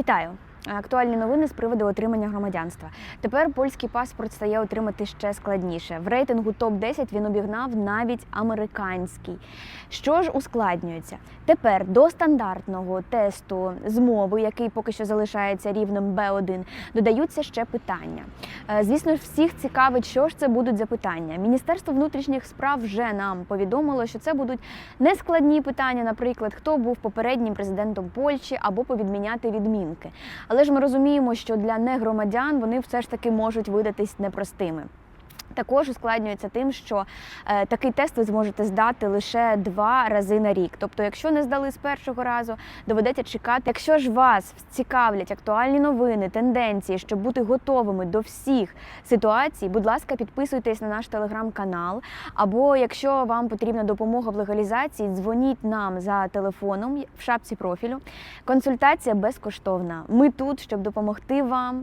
Вітаю! Актуальні новини з приводу отримання громадянства. Тепер польський паспорт стає отримати ще складніше. В рейтингу топ 10 він обігнав навіть американський. Що ж ускладнюється? Тепер до стандартного тесту з мови, який поки що залишається рівнем B1, додаються ще питання. Е, Звісно всіх цікавить, що ж це будуть за питання. Міністерство внутрішніх справ вже нам повідомило, що це будуть нескладні питання, наприклад, хто був попереднім президентом Польщі або повідміняти відмінки. Але ж ми розуміємо, що для негромадян вони все ж таки можуть видатись непростими. Також ускладнюється тим, що е, такий тест ви зможете здати лише два рази на рік. Тобто, якщо не здали з першого разу, доведеться чекати. Якщо ж вас цікавлять актуальні новини, тенденції, щоб бути готовими до всіх ситуацій, будь ласка, підписуйтесь на наш телеграм-канал. Або якщо вам потрібна допомога в легалізації, дзвоніть нам за телефоном в шапці профілю. Консультація безкоштовна. Ми тут, щоб допомогти вам